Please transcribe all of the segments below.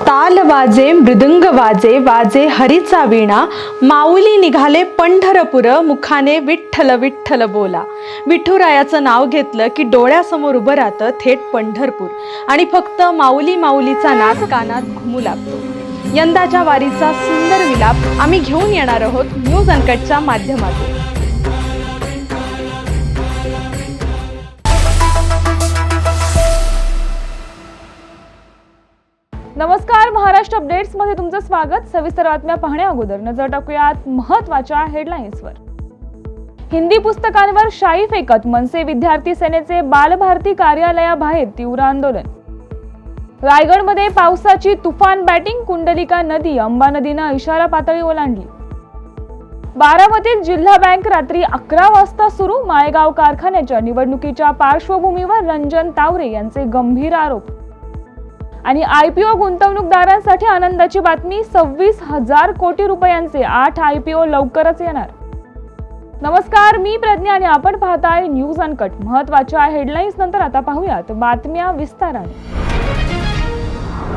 ताल वाजे मृदुंग वाजे वाजे हरीचा वीणा माऊली निघाले पंढरपुर मुखाने विठ्ठल विठ्ठल बोला. विठुरायाचं नाव घेतलं की डोळ्यासमोर उभं राहतं थेट पंढरपूर. आणि फक्त माऊली माऊलीचा नाद कानात घुमू लागतो. यंदाच्या वारीचा सुंदर विलाप आम्ही घेऊन येणार आहोत न्यूज अनकटच्या माध्यमातून. महाराष्ट्र अपडेट्समध्ये तुमचं स्वागत. सविस्तर बातम्या पाहण्या अगोदर. नजर टाकूयात महत्त्वाच्या हेडलाईन्सवर हिंदी पुस्तकांवर शाई फेकत. मनसे विद्यार्थी सेनेचे बालभारती कार्यालयाबाहेर तीव्र आंदोलन. रायगडमध्ये पावसाची तुफान बॅटिंग. कुंडलिका नदी अंबा नदीनं इशारा पातळी ओलांडली. बारामतीत जिल्हा बँक रात्री अकरा वाजता सुरू. माळेगाव कारखान्याच्या निवडणुकीच्या पार्श्वभूमीवर रंजन तावरे यांचे गंभीर आरोप. आणि आय पी ओ गुंतवणूकदारांसाठी आनंदाची बातमी सव्वीस हजार कोटी रुपयांचे. आठ आय पी ओ लवकरच येणार. नमस्कार मी प्रज्ञा आणि आपण पाहताय न्यूज अनकट. महत्त्वाच्या हेडलाईन्स नंतर आता पाहूयात. बातम्या विस्ताराने.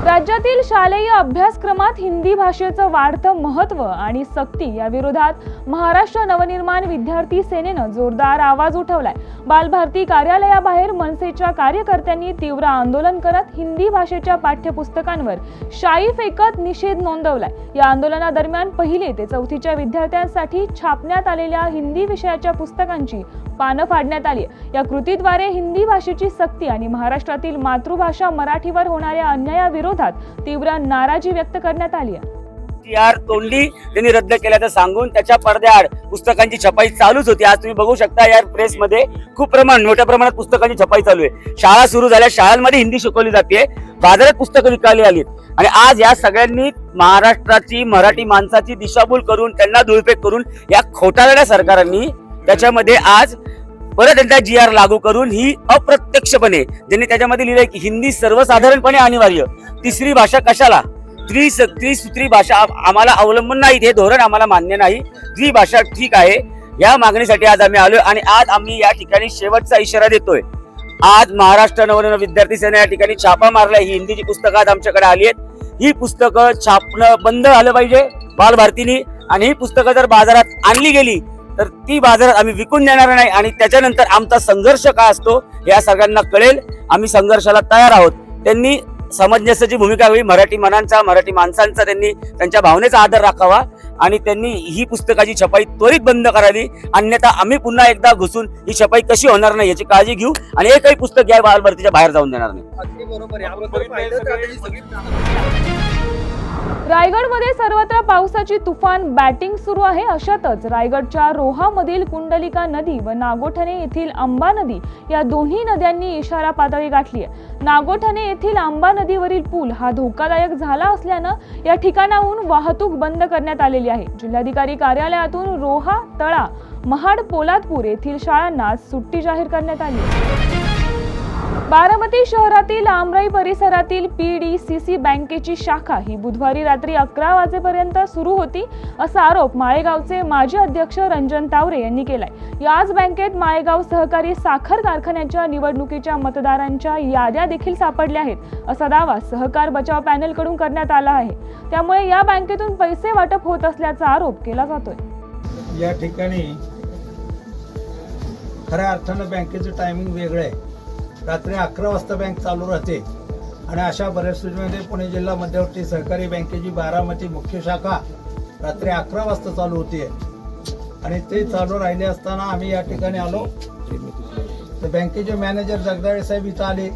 राज्यातील शालेय अभ्यासक्रमात हिंदी भाषेचं वाढतं महत्त्व आणि सक्ती या विरोधात महाराष्ट्र नवनिर्माण विद्यार्थी सेनेनं जोरदार आवाज उठवलाय. बालभारती कार्यालयाबाहेर मनसेच्या कार्यकर्त्यांनी तीव्र आंदोलन करत हिंदी भाषेच्या पाठ्यपुस्तकांवर शाई फेकत निषेध नोंदवलाय. या आंदोलनादरम्यान पहिली ते चौथीच्या विद्यार्थ्यांसाठी छापण्यात आलेल्या हिंदी विषयाच्या पुस्तकांची पानं फाडण्यात आली या कृतीद्वारे हिंदी भाषेची सक्ती आणि महाराष्ट्रातील मातृभाषा मराठीवर होणाऱ्या अन्यायाविरोधात तीव्र नाराजी व्यक्त करण्यात आली आहे. आर तोंडली त्यांनी रद्द केल्याचं सांगून त्याच्या पडद्याआड पुस्तकांची छपाई चालूच होती. आज तुम्ही बघू शकता या प्रेसमध्ये खूप प्रमाण मोठ्या प्रमाणात पुस्तकांची छपाई चालू आहे. शाळा सुरू झाल्या शाळांमध्ये हिंदी शिकवली जाते बाजारात पुस्तकं विकायला आलीत आणि आज या सगळ्यांनी महाराष्ट्राची मराठी माणसाची दिशाभूल करून त्यांना धुळफेक करून या खोटारड्या सरकारांनी त्याच्यामध्ये आज परत एकदा जी आर लागू करून ही अप्रत्यक्षपणे ज्यांनी त्याच्यामध्ये लिहिलंय की हिंदी सर्वसाधारणपणे अनिवार्य. तिसरी भाषा कशाला? त्रि त्रिसूत्री भाषा आम्हाला अवलंबून नाही हे धोरण आम्हाला मान्य नाही. ती भाषा ठीक आहे या मागणीसाठी आज आम्ही आलोय आणि आज आम्ही या ठिकाणी शेवटचा इशारा देतोय. आज महाराष्ट्र नवनव विद्यार्थी सेना या ठिकाणी छापा मारलाय. ही हिंदीची पुस्तकं आज आमच्याकडे आली आहेत. ही पुस्तकं छापणं बंद झालं पाहिजे बालभारतीनी. आणि ही पुस्तकं जर बाजारात आणली गेली तर ती बाजारात आम्ही विकून देणार नाही आणि त्याच्यानंतर आमचा संघर्ष काय असतो या सगळ्यांना कळेल. आम्ही संघर्षाला तयार आहोत. त्यांनी समंजसाची भूमिका हवी मराठी मनांचा मराठी माणसांचा त्यांनी त्यांच्या भावनेचा आदर राखावा आणि त्यांनी ही पुस्तकाची छपाई त्वरित बंद करावी. अन्यथा आम्ही पुन्हा एकदा घुसून ही छपाई कशी होणार नाही याची काळजी घेऊ आणि एकही पुस्तक या बालभारतीच्या बाहेर जाऊन देणार नाही. रायगडमध्ये सर्वत्र पावसाची तुफान बॅटिंग सुरू आहे. अशातच रायगडच्या रोहामधील कुंडलिका नदी व नागोठणे येथील आंबा नदी या दोन्ही नद्यांनी इशारा पातळी गाठली आहे. नागोठणे येथील आंबा नदीवरील पूल हा धोकादायक झाला असल्यानं या ठिकाणाहून वाहतूक बंद करण्यात आलेली आहे. जिल्हाधिकारी कार्यालयातून रोहा तळा महाड पोलादपूर येथील शाळांना सुट्टी जाहीर करण्यात आली. आहे. बारामती शहरातील आमराई परिसरातील पी डी सी सी बँकेची शाखा ही बुधवारी रात्री अकरा वाजेपर्यंत सुरू होती असा आरोप माळेगावचे माजी अध्यक्ष रंजन तावरे यांनी केलाय. याच बँकेत माळेगाव सहकारी साखर कारखान्याच्या निवडणुकीच्या मतदारांच्या याद्या देखील सापडल्या आहेत असा दावा सहकार बचाव पॅनलकडून करण्यात आला आहे. त्यामुळे या बँकेतून पैसे वाटप होत असल्याचा आरोप केला जातोय. या ठिकाणी खऱ्या अर्थानं बँकेचं टायमिंग वेगळं आहे. रात्री अकरा वाजता बँक चालू राहते. आणि अशा परिस्थितीमध्ये पुणे जिल्हा मध्यवर्ती सहकारी बँकेची बारामती मुख्य शाखा रात्री अकरा वाजता चालू होती आणि ते चालू राहिले असताना आम्ही या ठिकाणी आलो. तर बँकेचे मॅनेजर जगदाळे साहेब इथं आले.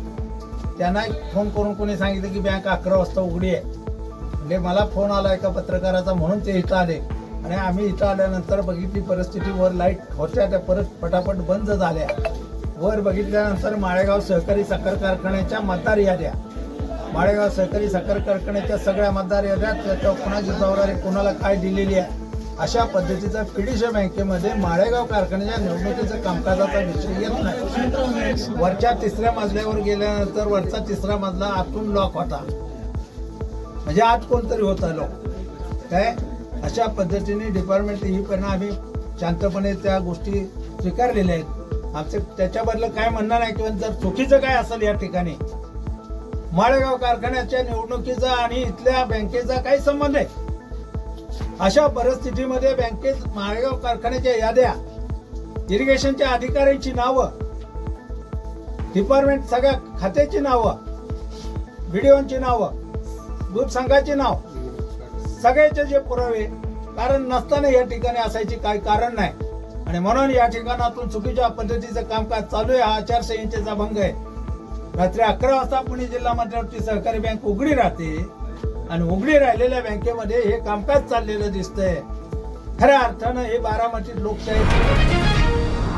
त्यांना फोन करून कोणी सांगितलं की बँक अकरा वाजता उघडी आहे. म्हणजे मला फोन आला एका पत्रकाराचा म्हणून ते इथं आले. आणि आम्ही इथं आल्यानंतर बघितली परिस्थितीवर लाइट होत्या त्या परत पटापट बंद झाल्या. वर बघितल्यानंतर माळेगाव सहकारी साखर कारखान्याच्या मतदार याद्या. माळेगाव सहकारी साखर कारखान्याच्या सगळ्या मतदार याद्या त्याच्या कोणाची जबाबदारी कोणाला काय दिलेली आहे? अशा पद्धतीचा पिडिशा बँकेमध्ये माळेगाव कारखान्याच्या निवडणुकीचा कामकाजाचा विषय येत नाही. वरच्या तिसऱ्या मजल्यावर गेल्यानंतर वरचा तिसरा मजला आतून लॉक होता. म्हणजे आत कोणतरी होता लोक काय? अशा पद्धतीने डिपार्टमेंट ही पण आम्ही शांतपणे त्या गोष्टी स्वीकारलेल्या आहेत. आमचं त्याच्याबद्दल काय म्हणणं नाही किंवा जर चुकीचं काय असेल या ठिकाणी माळेगाव कारखान्याच्या निवडणुकीचा आणि इथल्या बँकेचा काही संबंध आहे अशा परिस्थितीमध्ये बँकेत माळेगाव कारखान्याच्या याद्या इरिगेशनच्या अधिकाऱ्यांची नावं डिपार्टमेंट सगळ्या खात्याची नावं व्हिडिओची नावं दूध संघाचे नाव सगळ्याचे जे पुरावे कारण नसताना या ठिकाणी असायची काही कारण नाही. आणि म्हणून या ठिकाणातून चुकीच्या पद्धतीचं कामकाज चालू आहे. हा आचारसंहितेचा भंग आहे. रात्री अकरा वाजता पुणे जिल्हा मध्यवर्ती सहकारी बँक उघडी राहते आणि उघडी राहिलेल्या बँकेमध्ये हे कामकाज चाललेलं दिसतंय. खऱ्या अर्थानं हे बारामतीत लोकशाही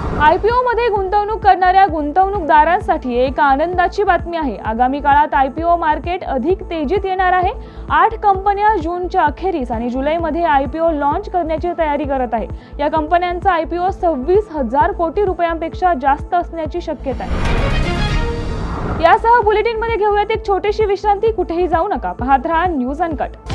आयपीओ मध्ये गुंतवणूक करणाऱ्या गुंतवणूकदारांसाठी एक आनंदाची बातमी आहे. आगामी काळात आयपीओ मार्केट अधिक तेजीत येणार आहे. आठ कंपन्या जूनच्या अखेरीस आणि जुलैमध्ये आयपीओ लॉन्च करण्याची तयारी करत आहे. या कंपन्यांचा आयपीओ सव्वीस हजार कोटी रुपयांपेक्षा जास्त असण्याची शक्यता आहे. यासह बुलेटिनमध्ये घेऊयात एक छोटीशी विश्रांती. कुठेही जाऊ नका. पाहत राहा न्यूज अनकट.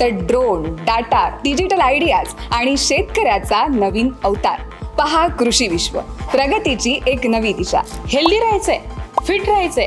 तर ड्रोन डाटा डिजिटल आयडियाज आणि शेतकऱ्याचा नवीन अवतार. पहा कृषी विश्व. प्रगतीची एक नवी दिशा. हेल्दी राहायचंय फिट राहायचंय.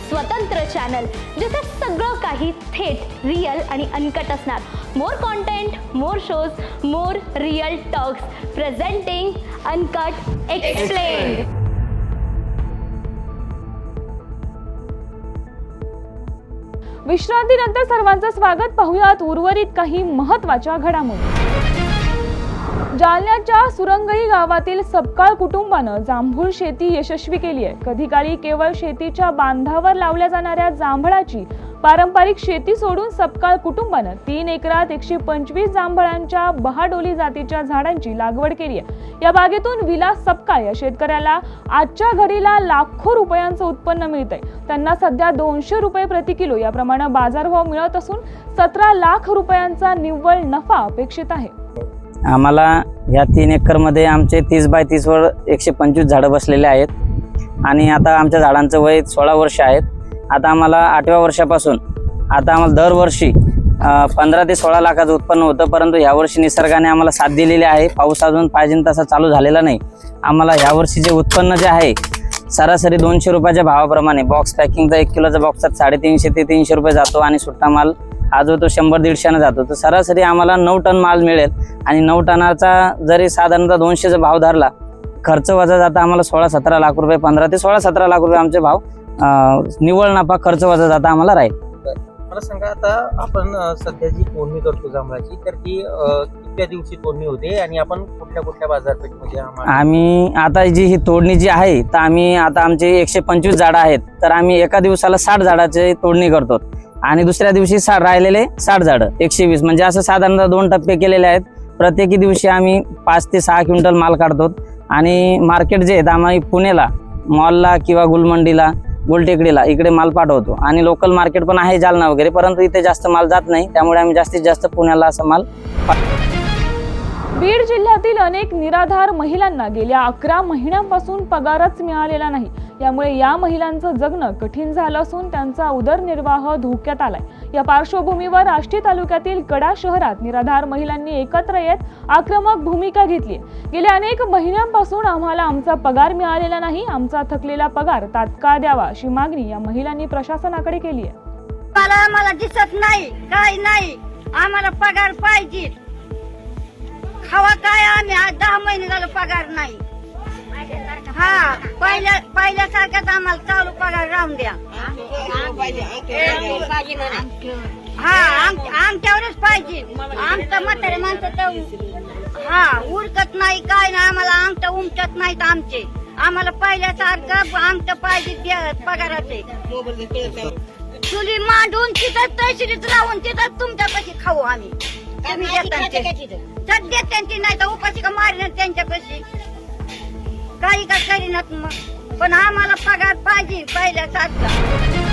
स्वतंत्र चॅनल जिथे सगळं काही थेट रिअल आणि अनकट असणार. More content more shows more real talks presenting uncut explain विश्रांतीनंतर सर्वांचं स्वागत. पाहुयात उर्वरित काही महत्त्वाच्या घडामोडी. जालन्याच्या सुरंगई गावातील सपकाळ कुटुंबानं जांभूळ शेती यशस्वी केली आहे. कधी काळी केवळ शेतीच्या बांधावर लावल्या जाणाऱ्या जांभळाची पारंपरिक शेती सोडून सपकाळ कुटुंबानं तीन एकरात एकशे पंचवीस जांभळांच्या बहाडोली जातीच्या झाडांची लागवड केली आहे. या बागेतून विलास सपकाळ या शेतकऱ्याला आजच्या घडीला लाखो रुपयांचं उत्पन्न मिळतंय. त्यांना सध्या दोनशे रुपये प्रति किलो याप्रमाणे बाजारभाव मिळत असून सतरा लाख रुपयांचा निव्वळ नफा अपेक्षित आहे. आम्हाला ह्या तीन एकरमध्ये आमचे तीस बाय तीसवर एकशे पंचवीस झाडं बसलेले आहेत. आणि आता आमच्या झाडांचं वय सोळा वर्ष आहेत. आता आम्हाला आठव्या वर्षापासून आता आम्हाला दरवर्षी पंधरा ते सोळा लाखाचं उत्पन्न होतं परंतु ह्यावर्षी निसर्गाने आम्हाला साथ दिलेली आहे. पाऊस अजून पाहिजे तसा चालू झालेला नाही. आम्हाला ह्यावर्षी जे उत्पन्न जे आहे सरासरी दोनशे रुपयाच्या भावाप्रमाणे बॉक्स पॅकिंगचा एक किलोचा बॉक्सात साडेतीनशे ते तीनशे रुपये जातो आणि सुट्टा माल हा जो तो शंभर दीडशेनं जातो. तर सरासरी आम्हाला नऊ टन माल मिळेल आणि नऊ टनाचा जरी साधारणतः दोनशेचा भाव धरला खर्च वजा जाता आम्हाला सोळा सतरा लाख रुपये पंधरा ते सोळा सतरा लाख रुपये आमचे भाव अं, निव्वळ नफा खर्च वजा जाता आम्हाला राहील. मला सांगा आता आपण सध्या जी तोडणी करतो जांभळाची तर ती कितव्या दिवशी तोडणी होते आणि आपण कुठल्या कुठल्या बाजारपेठेमध्ये आम्ही आता जी ही तोडणी जी आहे तर आम्ही आता आमचे एकशे पंचवीस झाडं आहेत तर आम्ही एका दिवसाला साठ झाडाची तोडणी करतो. आणि दुसऱ्या दिवशी सा राहिलेले साठ झाडं एकशे वीस. म्हणजे असं साधारणतः दोन टप्पे केलेले आहेत. प्रत्येकी दिवशी आम्ही पाच ते सहा क्विंटल माल काढतो. आणि मार्केट जे आहेत आम्ही पुण्याला मॉलला किंवा गुलमंडीला गुलटेकडीला इकडे माल पाठवतो. आणि लोकल मार्केट पण आहे जालना वगैरे परंतु इथे जास्त माल जात नाही. त्यामुळे आम्ही जास्तीत जास्त पुण्याला असा माल पाठवतो बीड जिल्ह्यातील अनेक निराधार महिलांना गेल्या अकरा महिन्यांपासून पगारच मिळालेला नाही. यामुळे या महिलांचं जगणं कठीण झालं असून त्यांचा उदरनिर्वाह धोक्यात आलाय. या पार्श्वभूमीवर आष्टी तालुक्यातील कडा शहरात निराधार महिलांनी एकत्र येत आक्रमक भूमिका घेतली गेल्या अनेक महिन्यांपासून आम्हाला आमचा पगार मिळालेला नाही आमचा थकलेला पगार तात्काळ द्यावा अशी मागणी या महिलांनी प्रशासनाकडे केली आहे. मला आम्हाला दिसत नाही काही नाही. आम्हाला पगार पाहिजे. खावा काय आम्ही? आज दहा महिने झालं पगार नाही. हा पहिल्या पहिल्यासारखाच आम्हाला चालू पगार राहून द्या. हा आमच्यावरच पाहिजे. आमचं म्हातारे माणसं तर हा उरकत नाही काय नाही आम्हाला आमचं उमटत नाहीत आमचे. आम्हाला पहिल्यासारखं आमचं पाहिजे पगाराचे. चुली मांडून तिथं तशीच लावून तिथं तुमच्यापाशी खाऊ आम्ही. तुम्ही देता ते. सध्या त्यांची नाही तर उपाशी का मारिनात त्यांच्यापाशी? काही का करीनात मग पण आम्हाला पगार पाहिजे पहिल्यासारखा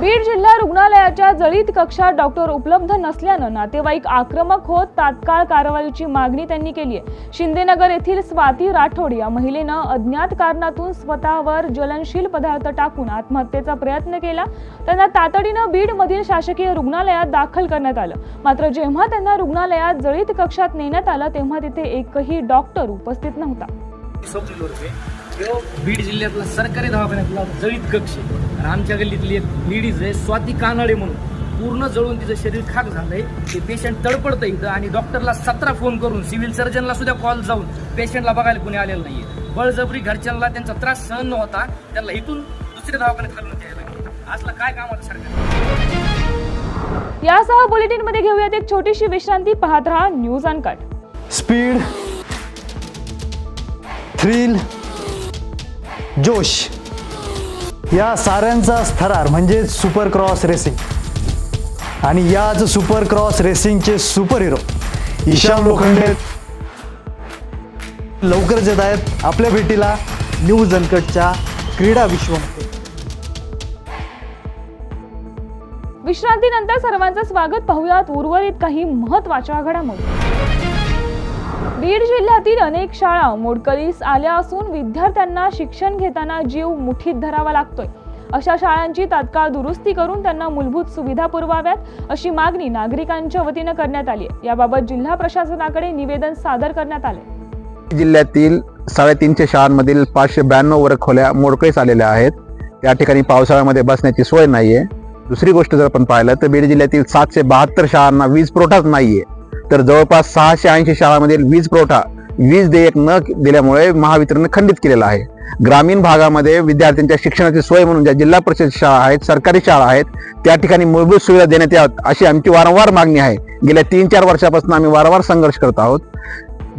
बीड जिल्हा रुग्णालयाच्या जळीत कक्षात डॉक्टर उपलब्ध नसल्यानं नातेवाईक आक्रमक होत तात्काळ कारवाईची मागणी त्यांनी केली आहे. शिंदेनगर येथील स्वाती राठोड या महिलेनं अज्ञात कारणातून स्वतःवर ज्वलनशील पदार्थ टाकून आत्महत्येचा प्रयत्न केला. त्यांना तातडीनं बीडमधील शासकीय रुग्णालयात दाखल करण्यात आलं. मात्र जेव्हा त्यांना रुग्णालयात जळीत कक्षात नेण्यात आलं तेव्हा तिथे एकही डॉक्टर उपस्थित नव्हता. बीड जिल्ह्यातला सरकारी दवाखान्यातला जळीत कक्ष. आणि आमच्या गल्लीतली एक लेडीज आहे स्वाती कानडे म्हणून. पूर्ण जळून तिचं शरीर खाक झालंय. ते पेशंट तडपडतं इथं आणि डॉक्टरला सतरा फोन करून सिव्हिल सर्जनला सुद्धा कॉल जाऊन पेशंटला बघायला कोणी आलेलं नाहीये. बळजबरी घरच्यांना त्यांचा त्रास सहन न होता त्यांना इथून दुसऱ्या दवाखान्यात हलवून द्यायला लागलं. असलं काय काम होतं सरकार यासह बुलेटिनमध्ये घेऊयात एक छोटीशी विश्रांती. पाहत रहा न्यूज अनकट स्पीड थ्रिल जोश. या साऱ्यांचा थरार म्हणजे सुपर क्रॉस रेसिंग. आणि याच सुपर क्रॉस रेसिंगचे सुपर हिरो ईशान लोखंडे. लवकरच येत आहेत आपल्या भेटीला न्यूज अनकटच्या क्रीडा विश्वमध्ये. विश्रांतीनंतर सर्वांचं स्वागत. पाहुयात उर्वरित काही महत्त्वाच्या घडामोडी. बीड जिल्ह्यातील अनेक शाळा मोडकळीस आल्या असून विद्यार्थ्यांना शिक्षण घेताना जीव मुठीत धरावा लागतोय. अशा शाळांची तात्काळ दुरुस्ती करून त्यांना मूलभूत सुविधा पुरवाव्यात अशी मागणी नागरिकांच्या वतीनं करण्यात आली आहे. याबाबत जिल्हा प्रशासनाकडे निवेदन सादर करण्यात आले जिल्ह्यातील साडेतीनशे शाळांमधील पाचशे ब्याण्णव वर्ग खोल्या मोडकळीस आलेल्या आहेत. या ठिकाणी पावसाळ्यामध्ये बसण्याची सोय नाहीये. दुसरी गोष्ट जर आपण पाहिलं तर बीड जिल्ह्यातील सातशे बहात्तर शाळांना वीज पुरवठाच नाहीये. तर जवळपास सहाशे ऐंशी शाळांमधील वीज पुरवठा वीज देयक न दिल्यामुळे महावितरण खंडित केलेला आहे. ग्रामीण भागामध्ये विद्यार्थ्यांच्या शिक्षणाची सोय म्हणून ज्या जिल्हा परिषद शाळा आहेत सरकारी शाळा आहेत त्या ठिकाणी मूलभूत सुविधा देण्यात याव्यात अशी आमची वारंवार मागणी आहे. गेल्या तीन चार वर्षापासून आम्ही वारंवार संघर्ष करत आहोत.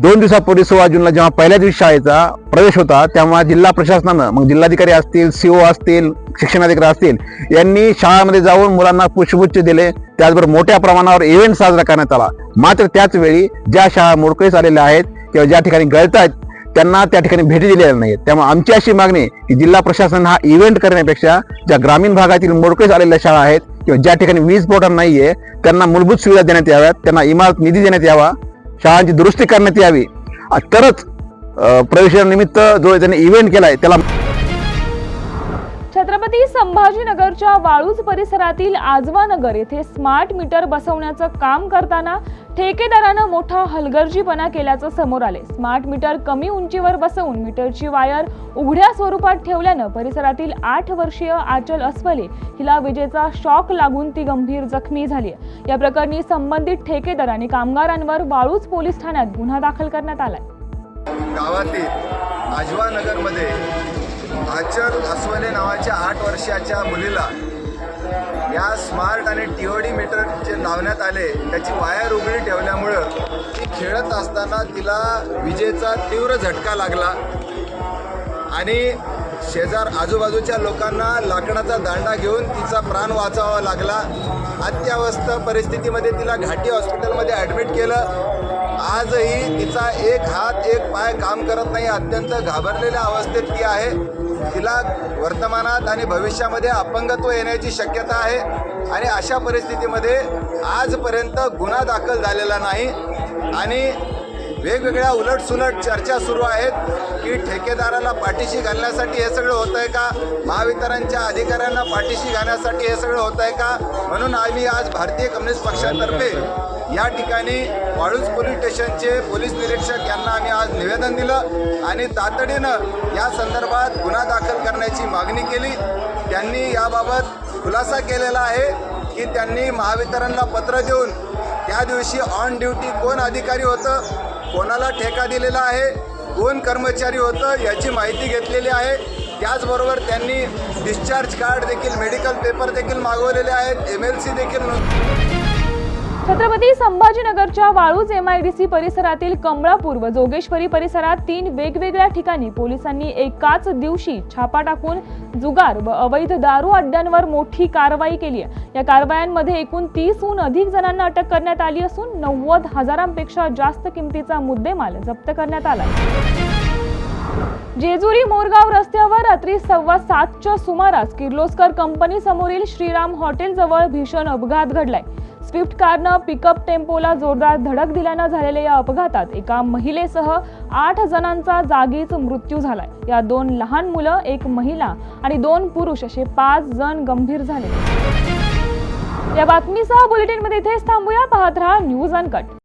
दोन दिवसापूर्वी सोळा जूनला जेव्हा पहिल्या दिवशी शाळेचा प्रवेश होता तेव्हा जिल्हा प्रशासनानं मग जिल्हाधिकारी असतील सीओ असतील शिक्षणाधिकारी असतील यांनी शाळामध्ये जाऊन मुलांना पुष्पगुच्छ दिले. त्याचबरोबर मोठ्या प्रमाणावर इव्हेंट साजरा करण्यात आला. मात्र त्याचवेळी ज्या शाळा मोडकळीस आलेल्या आहेत किंवा ज्या ठिकाणी गळत आहेत त्यांना त्या ठिकाणी भेटी दिलेल्या नाहीत. त्यामुळे आमची अशी मागणी की जिल्हा प्रशासन हा इव्हेंट करण्यापेक्षा ज्या ग्रामीण भागातील मोडकळीस आलेल्या शाळा आहेत किंवा ज्या ठिकाणी वीज पुरवठा नाहीये त्यांना मूलभूत सुविधा देण्यात याव्यात त्यांना इमारत निधी देण्यात यावा शाळांची दुरुस्ती करण्यात यावी. तरच प्रवेशानिमित्त जो त्यांनी इव्हेंट केलाय त्याला छत्रपती संभाजीनगरच्या वाळूज परिसरातील आजवा नगर येथे स्मार्ट मीटर बसवण्याचं काम करताना ठेकेदारानं मोठा हलगर्जीपणा केल्याचं समोर आले स्मार्ट मीटर कमी उंचीवर बसवून मीटरची वायर उघड्या स्वरूपात ठेवल्यानं परिसरातील आठ वर्षीय आचल अस्वले हिला विजेचा शॉक लागून ती गंभीर जखमी झाली आहे. या प्रकरणी संबंधित ठेकेदार आणि कामगारांवर वाळूज पोलीस ठाण्यात गुन्हा दाखल करण्यात आलाय गावातील आजवा नगरमध्ये आचल अस्वले नावाच्या आठ वर्षाच्या मुलीला या स्मार्ट आणि टी ओ डी मीटर जे लावण्यात आले त्याची वायर उघडी ठेवल्यामुळं ती खेळत असताना तिला विजेचा तीव्र झटका लागला. आणि शेजार आजूबाजूच्या लोकांना लाकडाचा दांडा घेऊन तिचा प्राण वाचावा लागला. अत्यावस्थ परिस्थितीमध्ये तिला घाटी हॉस्पिटलमध्ये ॲडमिट केलं. आजही तिचा एक हात एक पाय काम करत नाही. अत्यंत घाबरलेल्या अवस्थेत ती आहे. तिला वर्तमानात आणि भविष्यामध्ये अपंगत्व येण्याची शक्यता आहे. आणि अशा परिस्थितीमध्ये आजपर्यंत गुन्हा दाखल झालेला नाही. आणि वेगवेगळ्या उलटसुलट चर्चा सुरू आहेत की ठेकेदाराला पाठीशी घालण्यासाठी हे सगळं होत आहे का? महावितरणच्या अधिकाऱ्यांना पाठीशी घालण्यासाठी हे सगळं होत आहे का? म्हणून आम्ही आज भारतीय कम्युनिस्ट पक्षातर्फे या ठिकाणी वाळूज पोलीस स्टेशनचे पोलीस निरीक्षक यांना आम्ही आज निवेदन दिलं आणि तातडीनं या संदर्भात गुन्हा दाखल करण्याची मागणी केली. त्यांनी याबाबत खुलासा केलेला आहे की त्यांनी महावितरणला पत्र देऊन त्या दिवशी ऑन ड्युटी कोण अधिकारी होतं कोणाला ठेका दिलेला आहे कोण कर्मचारी होतं याची माहिती घेतलेली आहे. त्याचबरोबर त्यांनी डिस्चार्ज कार्ड देखील मेडिकल पेपर देखील मागवलेले आहेत एम एल सी देखील नोंद- छत्रपती संभाजीनगरच्या वाळूज सी परिसरातील कमळापूर व जोगेश्वरी परिसरात तीन वेगवेगळ्या ठिकाणी पोलिसांनी एकाच दिवशी छापा टाकून जुगार व अवैध दारू अड्ड्यांवर मोठी कारवाई केली आहे. या कारवायांमध्ये एकूण तीसहून अधिक जणांना अटक करण्यात आली असून नव्वद हजारांपेक्षा जास्त किमतीचा मुद्देमाल जप्त करण्यात आला जेजुरी मोरगाव रस्त्यावर रात्री सव्वा सातच्या सुमारास किर्लोस्कर कंपनी समोरील श्रीराम हॉटेल जवळ भीषण अपघात घडलाय. स्विफ्ट कारनं पिकअप टेम्पोला जोरदार धडक दिल्यानं झालेल्या या अपघातात एका महिलेसह आठ जणांचा जागीच मृत्यू झालाय. या दोन लहान मुलं एक महिला आणि दोन पुरुष असे पाच जण गंभीर झाले. या बातमीसह बुलेटिनमध्ये इथेच थांबूया. पाहत राहा न्यूज अनकट.